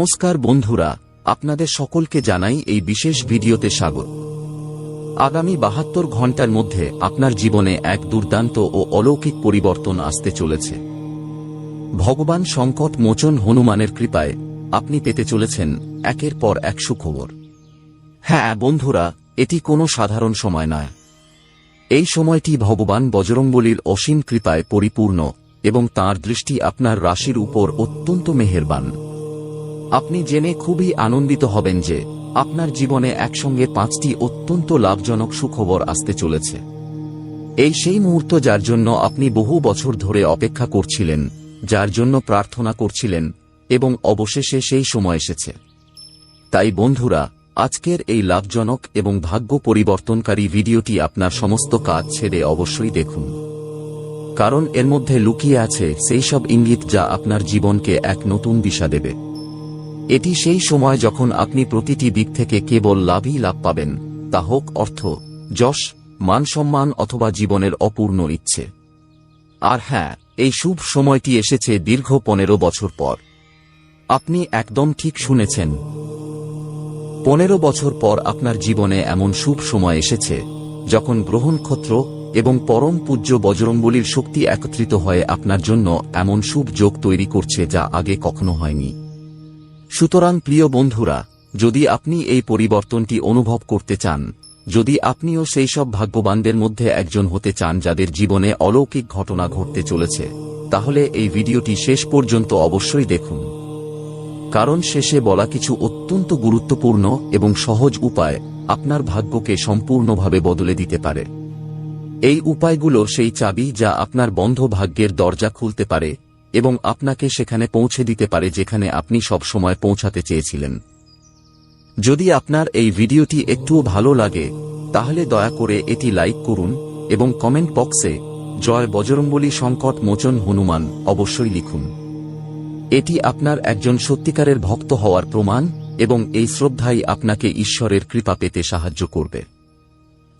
নমস্কার বন্ধুরা, আপনাদের সকলকে জানাই এই বিশেষ ভিডিওতে স্বাগত। আগামী বাহাত্তর ঘণ্টার মধ্যে আপনার জীবনে এক দুর্দান্ত ও অলৌকিক পরিবর্তন আসতে চলেছে। ভগবান সংকট মোচন হনুমানের কৃপায় আপনি পেতে চলেছেন একের পর এক সুখবর। হ্যাঁ বন্ধুরা, এটি কোনো সাধারণ সময় নয়। এই সময়টি ভগবান বজরংবলীর অসীম কৃপায় পরিপূর্ণ এবং তার দৃষ্টি আপনার রাশির উপর অত্যন্ত মেহেরবান। আপনি জেনে খুবই আনন্দিত হবেন যে আপনার জীবনে একসঙ্গে পাঁচটি অত্যন্ত লাভজনক সুখবর আসতে চলেছে। এই সেই মুহূর্ত যার জন্য আপনি বহু বছর ধরে অপেক্ষা করছিলেন, যার জন্য প্রার্থনা করছিলেন, এবং অবশেষে সেই সময় এসেছে। তাই বন্ধুরা, আজকের এই লাভজনক এবং ভাগ্য পরিবর্তনকারী ভিডিওটি আপনার সমস্ত কাজ ছেড়ে অবশ্যই দেখুন। কারণ এর মধ্যে লুকিয়ে আছে সেই সব ইঙ্গিত যা আপনার জীবনকে এক নতুন দিশা দেবে। এটি সেই সময় যখন আপনি প্রতিটি দিক থেকে কেবল লাভই লাভ পাবেন, তা হোক অর্থ, যশ, মান সম্মান অথবা জীবনের অপূর্ণ ইচ্ছে। আর হ্যাঁ এই শুভ সময়টি এসেছে দীর্ঘ পনেরো বছর পর। আপনি একদম ঠিক শুনেছেন। পনেরো বছর পর আপনার জীবনে এমন শুভ সময় এসেছে, যখন গ্রহণ ক্ষত্র এবং পরম পূজ্য বজরংবলীর শক্তি একত্রিত হয়ে আপনার জন্য এমন শুভ যোগ তৈরি করছে যা আগে কখনো হয়নি। সুতরাং প্রিয় বন্ধুরা, যদি আপনি এই পরিবর্তনটি অনুভব করতে চান, যদি আপনিও সেই সব ভাগ্যবানদের মধ্যে একজন হতে চান যাদের জীবনে অলৌকিক ঘটনা ঘটতে চলেছে, তাহলে এই ভিডিওটি শেষ পর্যন্ত অবশ্যই দেখুন। কারণ শেষে বলা কিছু অত্যন্ত গুরুত্বপূর্ণ এবং সহজ উপায় আপনার ভাগ্যকে সম্পূর্ণভাবে বদলে দিতে পারে। এই উপায়গুলো সেই চাবি যা আপনার বন্ধ ভাগ্যের দরজা খুলতে পারে এবং আপনাকে সেখানে পৌঁছে দিতে পারে যেখানে আপনি সব সময় পৌঁছাতে চেয়েছিলেন। যদি আপনার এই ভিডিওটি একটুও ভালো লাগে, তাহলে দয়া করে এটি লাইক করুন এবং কমেন্ট বক্সে জয় বজরঙ্গলী সংকট মোচন হনুমান অবশ্যই লিখুন। এটি আপনার একজন সত্যিকারের ভক্ত হওয়ার প্রমাণ এবং এই শ্রদ্ধাই আপনাকে ঈশ্বরের কৃপা পেতে সাহায্য করবে।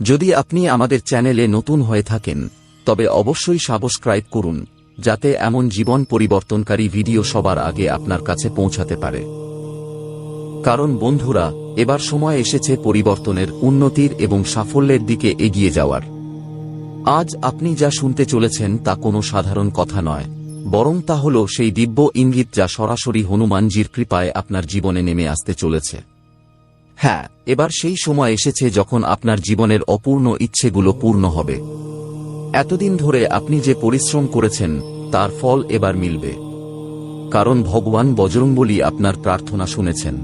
যদি আপনি আমাদের চ্যানেলে নতুন হয়ে থাকেন, তবে অবশ্যই সাবস্ক্রাইব করুন। যাতে এমন জীবন পরিবর্তনকারী ভিডিও সবার আগে আপনার কাছে পৌঁছাতে পারে। কারণ বন্ধুরা, এবার সময় এসেছে পরিবর্তনের, উন্নতির এবং সাফল্যের দিকে এগিয়ে যাওয়ার। আজ আপনি যা শুনতে চলেছেন তা কোনো সাধারণ কথা নয়, বরং তা হল সেই দিব্য ইঙ্গিত যা সরাসরি হনুমানজির কৃপায় আপনার জীবনে নেমে আসতে চলেছে। হ্যাঁ এবার সেই সময় এসেছে যখন আপনার জীবনের অপূর্ণ ইচ্ছেগুলো পূর্ণ হবে। এতদিন ধরে আপনি যে পরিশ্রম করেছেন, তার ফল এবার মিলবে। কারণ ভগবান বজরংবলী আপনার প্রার্থনা শুনেছেন।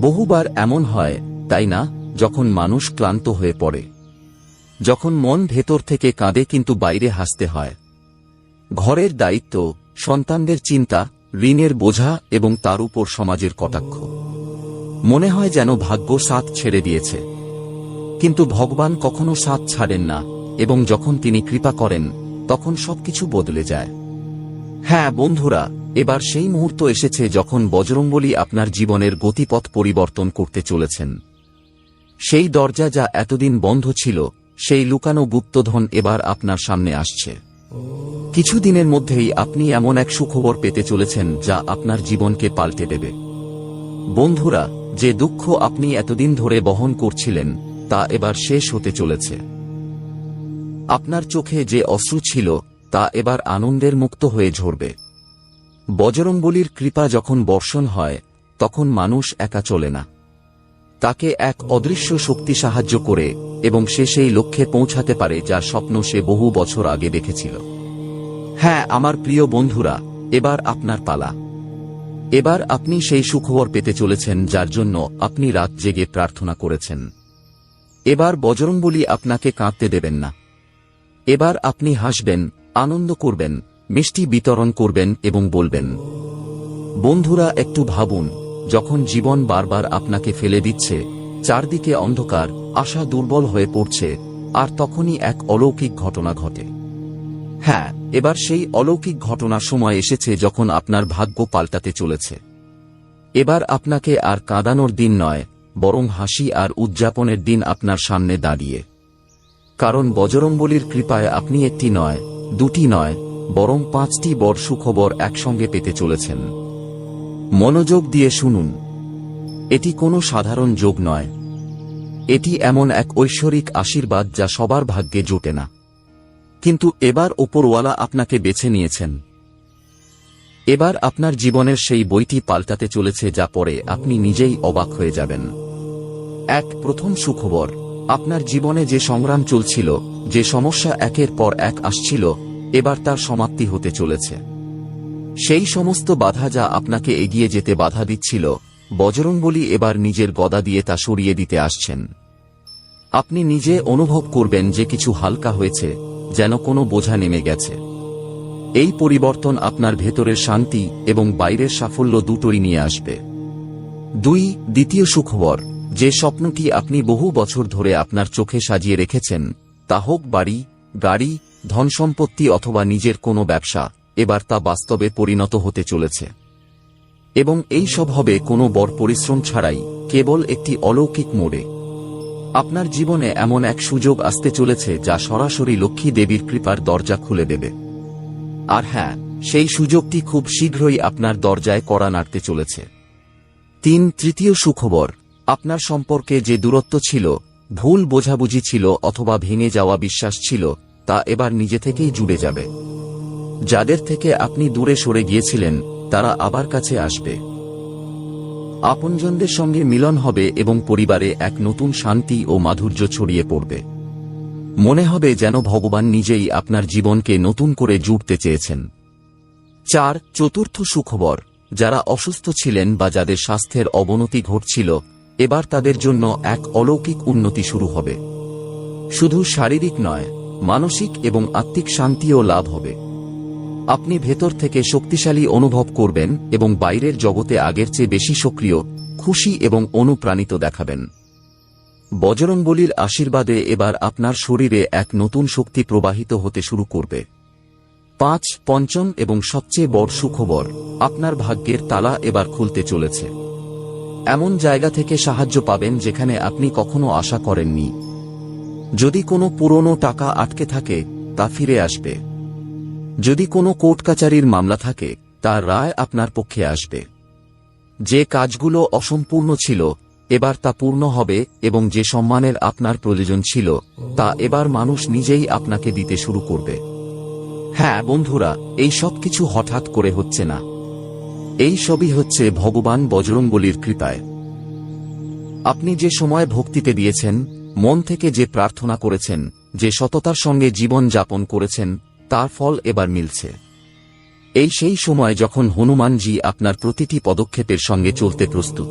বহুবার এমন হয়, তাই না? যখন মানুষ ক্লান্ত হয়ে পড়ে। যখন মন ভেতর থেকে কাঁদে কিন্তু বাইরে হাসতে হয়। ঘরের দায়িত্ব, সন্তানদের চিন্তা, ঋণের বোঝা এবং তার উপর সমাজের কটাক্ষ। মনে হয় যেন ভাগ্য সাথ ছেড়ে দিয়েছে। কিন্তু ভগবান কখনো সাথ ছাড়েন না। এবং যখন তিনি কৃপা করেন, তখন সবকিছু বদলে যায়। হ্যাঁ বন্ধুরা, এবার সেই মুহূর্ত এসেছে যখন বজরঙ্গলী আপনার জীবনের গতিপথ পরিবর্তন করতে চলেছেন। সেই দরজা যা এতদিন বন্ধ ছিল, সেই লুকানো গুপ্তধন এবার আপনার সামনে আসছে। কিছুদিনের মধ্যেই আপনি এমন এক সুখবর পেতে চলেছেন যা আপনার জীবনকে পাল্টে দেবে। বন্ধুরা, যে দুঃখ আপনি এতদিন ধরে বহন করছিলেন, তা এবার শেষ হতে চলেছে। আপনার চোখে যে অশ্রু ছিল, তা এবার আনন্দের মুক্ত হয়ে ঝরবে। বজরংবলীর কৃপা যখন বর্ষণ হয়, তখন মানুষ একা চলে না। তাকে এক অদৃশ্য শক্তি সাহায্য করে এবং সে সেই লক্ষ্যে পৌঁছাতে পারে যা স্বপ্ন সে বহু বছর আগে দেখেছিল। হ্যাঁ আমার প্রিয় বন্ধুরা, এবার আপনার পালা। এবার আপনি সেই সুখবর পেতে চলেছেন যার জন্য আপনি রাত জেগে প্রার্থনা করেছেন। এবার বজরংবলী আপনাকে কাঁদতে দেবেন না। এবার আপনি হাসবেন, আনন্দ করবেন, মিষ্টি বিতরণ করবেন এবং বলবেন, বন্ধুরা, একটু ভাবুন, যখন জীবন বারবার আপনাকে ফেলে দিচ্ছে, চারদিকে অন্ধকার, আশা দুর্বল হয়ে পড়ছে, আর তখনই এক অলৌকিক ঘটনা ঘটে। হ্যাঁ এবার সেই অলৌকিক ঘটনার সময় এসেছে যখন আপনার ভাগ্য পাল্টাতে চলেছে। এবার আপনাকে আর কাঁদানোর দিন নয়, বরং হাসি আর উদযাপনের দিন আপনার সামনে দাঁড়িয়ে। কারণ বজরংবলীর কৃপায় আপনি একটি নয়, দুটি নয়, বরং পাঁচটি বড় সুখবর একসঙ্গে পেতে চলেছেন। মনোযোগ দিয়ে শুনুন। এটি কোনো সাধারণ যোগ নয়। এটি এমন এক ঐশ্বরিক আশীর্বাদ যা সবার ভাগ্যে জোটে না। কিন্তু এবার ওপরওয়ালা আপনাকে বেছে নিয়েছেন। এবার আপনার জীবনের সেই বইটি পাল্টাতে চলেছে যা পরে আপনি নিজেই অবাক হয়ে যাবেন। এক প্রথম সুখবর। আপনার জীবনে যে সংগ্রাম চলছিল, যে সমস্যা একের পর এক আসছিল, এবার তার সমাপ্তি হতে চলেছে। সেই সমস্ত বাধা যা আপনাকে এগিয়ে যেতে বাধা দিচ্ছিল, বজরংবলী এবার নিজের গদা দিয়ে তা সরিয়ে দিতে আসছেন। আপনি নিজে অনুভব করবেন যে কিছু হালকা হয়েছে, যেন কোনো বোঝা নেমে গেছে। এই পরিবর্তন আপনার ভেতরের শান্তি এবং বাইরের সাফল্য দুটোই নিয়ে আসবে। দুই, দ্বিতীয় সুখবর। যে স্বপ্নটি আপনি বহু বছর ধরে আপনার চোখে সাজিয়ে রেখেছেন, তা হোক বাড়ি, গাড়ি, ধনসম্পত্তি অথবা নিজের কোনো ব্যবসা, এবার তা বাস্তবে পরিণত হতে চলেছে। এবং এই সব হবে কোনো বড় পরিশ্রম ছাড়াই, কেবল একটি অলৌকিক মোড়ে। আপনার জীবনে এমন এক সুযোগ আসতে চলেছে যা সরাসরি লক্ষ্মী দেবীর কৃপার দরজা খুলে দেবে। আর হ্যাঁ সেই সুযোগটি খুব শীঘ্রই আপনার দরজায় কড়া নাড়তে চলেছে। তিন, তৃতীয় সুখবর। আপনার সম্পর্কে যে দূরত্ব ছিল, ভুল বোঝাবুঝি ছিল অথবা ভেঙে যাওয়া বিশ্বাস ছিল, তা এবার নিজে থেকেই জুড়ে যাবে। যাদের থেকে আপনি দূরে সরে গিয়েছিলেন, তারা আবার কাছে আসবে। আপনজনদের সঙ্গে মিলন হবে এবং পরিবারে এক নতুন শান্তি ও মাধুর্য ছড়িয়ে পড়বে। মনে হবে যেন ভগবান নিজেই আপনার জীবনকে নতুন করে জুড়তে চেয়েছেন। চার, চতুর্থ সুখবর, যারা অসুস্থ ছিলেন বা যাদের স্বাস্থ্যের অবনতি ঘটছিল এবার তাদের জন্য এক অলৌকিক উন্নতি শুরু হবে। শুধু শারীরিক নয়, মানসিক এবং আত্মিক শান্তিও লাভ হবে। আপনি ভেতর থেকে শক্তিশালী অনুভব করবেন এবং বাইরের জগতে আগের চেয়ে বেশি সক্রিয়, খুশি এবং অনুপ্রাণিত দেখাবেন। বজরংবলীর আশীর্বাদে এবার আপনার শরীরে এক নতুন শক্তি প্রবাহিত হতে শুরু করবে। পাঁচ, পঞ্চম এবং সবচেয়ে বড় সুখবর, আপনার ভাগ্যের তালা এবার খুলতে চলেছে। এমন জায়গা থেকে সাহায্য পাবেন যেখানে আপনি কখনো আশা করেননি। যদি কোনো পুরনো টাকা আটকে থাকে, তা ফিরে আসবে। যদি কোনো কোর্ট কাচারির মামলা থাকে তার রায় আপনার পক্ষে আসবে। যে কাজগুলো অসম্পূর্ণ ছিল, এবার তা পূর্ণ হবে এবং যে সম্মানের আপনার প্রয়োজন ছিল, তা এবার মানুষ নিজেই আপনাকে দিতে শুরু করবে। হ্যাঁ বন্ধুরা, এই সব কিছু হঠাৎ করে হচ্ছে না। এই সবই হচ্ছে ভগবান বজরংবলীর কৃপায়। আপনি যে সময় ভক্তিতে দিয়েছেন, মন থেকে যে প্রার্থনা করেছেন, যে সততার সঙ্গে জীবন যাপন করেছেন, তার ফল এবার মিলছে। এই সেই সময় যখন হনুমানজি আপনার প্রতিটি পদক্ষেপের সঙ্গে চলতে প্রস্তুত।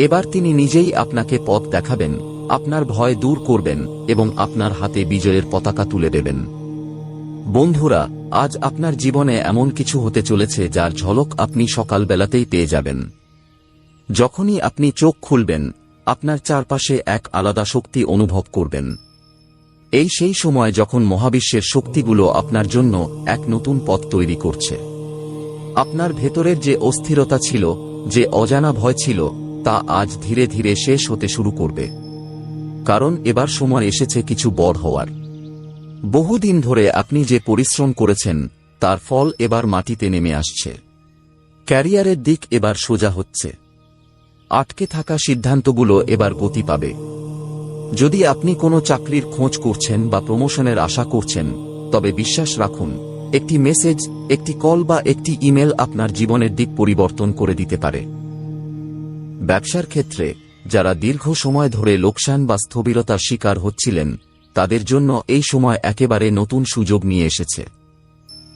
এবার তিনি নিজেই আপনাকে পথ দেখাবেন, আপনার ভয় দূর করবেন এবং আপনার হাতে বিজয়ের পতাকা তুলে দেবেন। বন্ধুরা, আজ আপনার জীবনে এমন কিছু হতে চলেছে যার ঝলক আপনি সকালবেলাতেই পেয়ে যাবেন। যখনই আপনি চোখ খুলবেন, আপনার চারপাশে এক আলাদা শক্তি অনুভব করবেন। এই সেই সময় যখন মহাবিশ্বের শক্তিগুলো আপনার জন্য এক নতুন পথ তৈরি করছে। আপনার ভেতরের যে অস্থিরতা ছিল, যে অজানা ভয় ছিল, তা আজ ধীরে ধীরে শেষ হতে শুরু করবে। কারণ এবার সময় এসেছে কিছু বড় হওয়ার। বহুদিন ধরে আপনি যে পরিশ্রম করেছেন, তার ফল এবার মাটিতে নেমে আসছে। ক্যারিয়ারের দিক এবার সোজা হচ্ছে। আটকে থাকা সিদ্ধান্তগুলো এবার গতি পাবে। যদি আপনি কোনো চাকরির খোঁজ করছেন বা প্রমোশনের আশা করছেন, তবে বিশ্বাস রাখুন, একটি মেসেজ, একটি কল বা একটি ইমেল আপনার জীবনের দিক পরিবর্তন করে দিতে পারে। ব্যবসার ক্ষেত্রে, যারা দীর্ঘ সময় ধরে লোকসান বা স্থবিরতার শিকার হচ্ছিলেন তাদের জন্য এই সময় একেবারে নতুন সুযোগ নিয়ে এসেছে।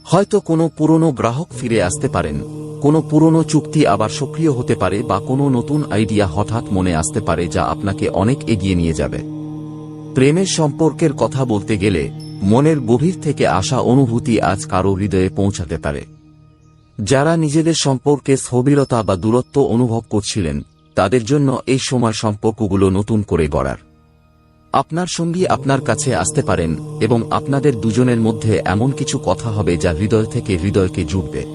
হয়তো কোনো পুরনো গ্রাহক ফিরে আসতে পারেন, কোনো পুরনো চুক্তি আবার সক্রিয় হতে পারে বা কোনো নতুন আইডিয়া হঠাৎ মনে আসতে পারে যা আপনাকে অনেক এগিয়ে নিয়ে যাবে। প্রেমের সম্পর্কের কথা বলতে গেলে, মনের গভীর থেকে আসা অনুভূতি আজ কারও হৃদয়ে পৌঁছাতে পারে। যারা নিজেদের সম্পর্কে স্থবিরতা বা দূরত্ব অনুভব করছিলেন, তাদের জন্য এই সময় সম্পর্কগুলো নতুন করে গড়ার। আপনার সঙ্গী আপনার কাছে আসতে পারেন এবং আপনাদের দুজনের মধ্যে এমন কিছু কথা হবে যা হৃদয় থেকে হৃদয়কে জুড়বে।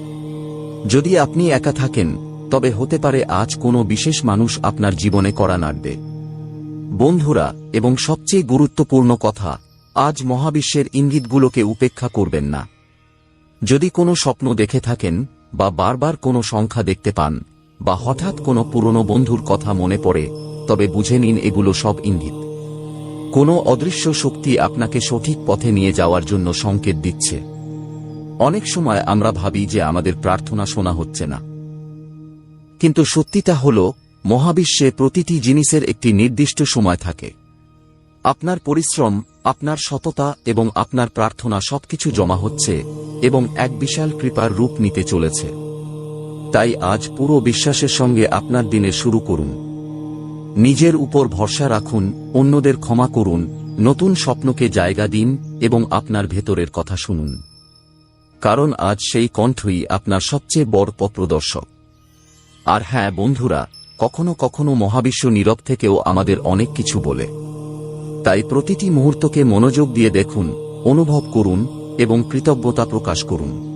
যদি আপনি একা থাকেন, তবে হতে পারে আজ কোনো বিশেষ মানুষ আপনার জীবনে করা নাড়বে। বন্ধুরা, এবং সবচেয়ে গুরুত্বপূর্ণ কথা, আজ মহাবিশ্বের ইঙ্গিতগুলোকে উপেক্ষা করবেন না। যদি কোনো স্বপ্ন দেখে থাকেন, বা বারবার কোনো সংখ্যা দেখতে পান, বা হঠাৎ কোনো পুরনো বন্ধুর কথা মনে পড়ে, তবে বুঝে নিন এগুলো সব ইঙ্গিত। কোনো অদৃশ্য শক্তি আপনাকে সঠিক পথে নিয়ে যাওয়ার জন্য সংকেত দিচ্ছে। অনেক সময় আমরা ভাবি যে আমাদের প্রার্থনা শোনা হচ্ছে না। কিন্তু সত্যিটা হল, মহাবিশ্বে প্রতিটি জিনিসের একটি নির্দিষ্ট সময় থাকে। আপনার পরিশ্রম, আপনার সততা এবং আপনার প্রার্থনা সবকিছু জমা হচ্ছে এবং এক বিশাল কৃপার রূপ নিতে চলেছে। তাই আজ পুরো বিশ্বাসের সঙ্গে আপনার দিনে শুরু করুন। নিজের উপর ভরসা রাখুন, অন্যদের ক্ষমা করুন, নতুন স্বপ্নকে জায়গা দিন এবং আপনার ভেতরের কথা শুনুন। কারণ আজ সেই কণ্ঠই আপনার সবচেয়ে বড় পথপ্রদর্শক আর হ্যাঁ বন্ধুরা, কখনো কখনো মহাবিশ্ব নীরব থেকেও আমাদের অনেক কিছু বলে। তাই প্রতিটি মুহূর্তকে মনোযোগ দিয়ে দেখুন, অনুভব করুন এবং কৃতজ্ঞতা প্রকাশ করুন।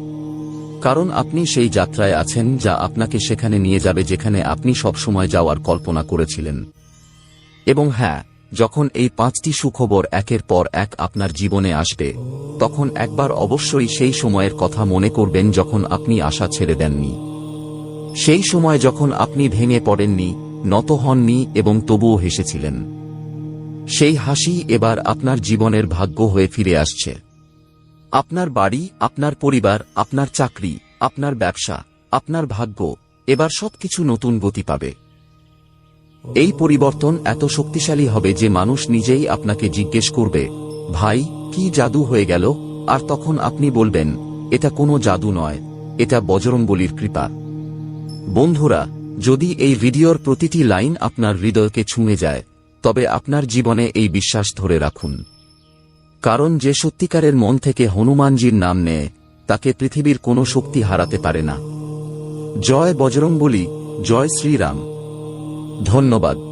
কারণ আপনি সেই যাত্রায় আছেন যা আপনাকে সেখানে নিয়ে যাবে যেখানে আপনি সবসময় যাওয়ার কল্পনা করেছিলেন। এবং হ্যাঁ যখন এই পাঁচটি সুখবর একের পর এক আপনার জীবনে আসবে, তখন একবার অবশ্যই সেই সময়ের কথা মনে করবেন যখন আপনি আশা ছেড়ে দেননি। সেই সময় যখন আপনি ভেঙে পড়েননি, নত হননি এবং তবুও হেসেছিলেন। সেই হাসি এবার আপনার জীবনের ভাগ্য হয়ে ফিরে আসছে। আপনার বাড়ি, আপনার পরিবার, আপনার চাকরি, আপনার ব্যবসা, আপনার ভাগ্য, এবার সবকিছু নতুন গতি পাবে। এই পরিবর্তন এত শক্তিশালী হবে যে মানুষ নিজেই আপনাকে জিজ্ঞেস করবে, ভাই, কি জাদু হয়ে গেল? আর তখন আপনি বলবেন, এটা কোনো জাদু নয়, এটা বজরংবলির কৃপা। বন্ধুরা, যদি এই ভিডিওর প্রতিটি লাইন আপনার হৃদয়কে ছুঁয়ে যায়, তবে আপনার জীবনে এই বিশ্বাস ধরে রাখুন। কারণ যে সত্যিকারের মন থেকে হনুমানজির নাম নেয়, তাকে পৃথিবীর কোনো শক্তি হারাতে পারে না। জয় বজরংবলী, জয় শ্রীরাম। ধন্যবাদ।